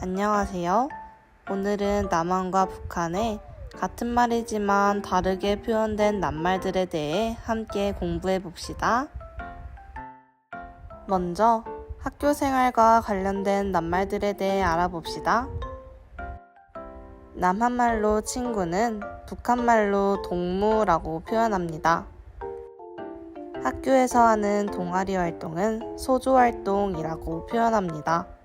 안녕하세요. 오늘은 남한과 북한의 같은 말이지만 다르게 표현된 낱말들에 대해 함께 공부해 봅시다. 먼저 학교 생활과 관련된 낱말들에 대해 알아봅시다. 남한말로 친구는 북한말로 동무라고 표현합니다. 학교에서 하는 동아리 활동은 소조 활동이라고 표현합니다.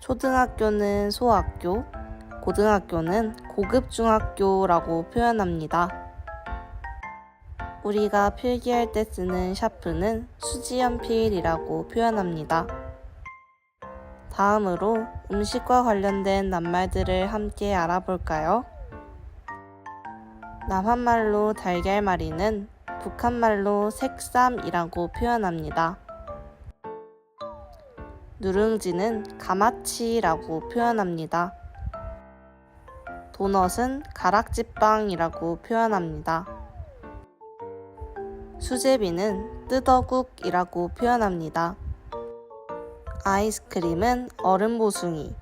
초등학교는 소학교, 고등학교는 고급 중학교라고 표현합니다. 우리가 필기할 때 쓰는 샤프는 수지연필이라고 표현합니다. 다음으로 음식과 관련된 낱말들을 함께 알아볼까요? 남한말로 달걀말이는 북한말로 색삼이라고 표현합니다. 누룽지는 가마치라고 표현합니다. 도넛은 가락지빵이라고 표현합니다. 수제비는 뜨더국이라고 표현합니다. 아이스크림은 얼음보숭이.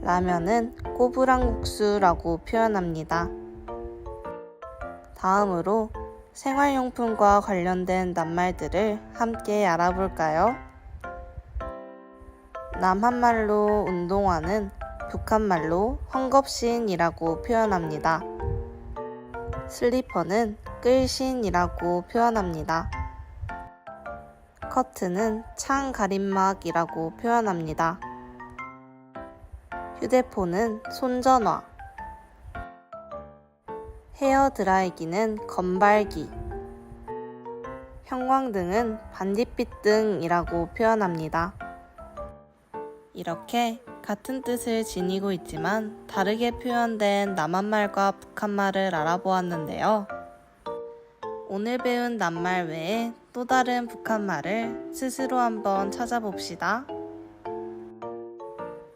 라면은 꼬부랑국수라고 표현합니다. 다음으로 생활용품과 관련된 낱말들을 함께 알아볼까요? 남한말로 운동화는 북한말로 헝겊신이라고 표현합니다. 슬리퍼는 끌신이라고 표현합니다. 커트는 창 가림막이라고 표현합니다. 휴대폰은 손전화. 헤어 드라이기는 건발기. 형광등은 반딧빛 등이라고 표현합니다. 이렇게 같은 뜻을 지니고 있지만 다르게 표현된 남한말과 북한말을 알아보았는데요. 오늘 배운 낱말 외에 또 다른 북한말을 스스로 한번 찾아봅시다.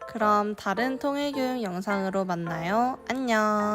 그럼 다른 통일교육 영상으로 만나요. 안녕.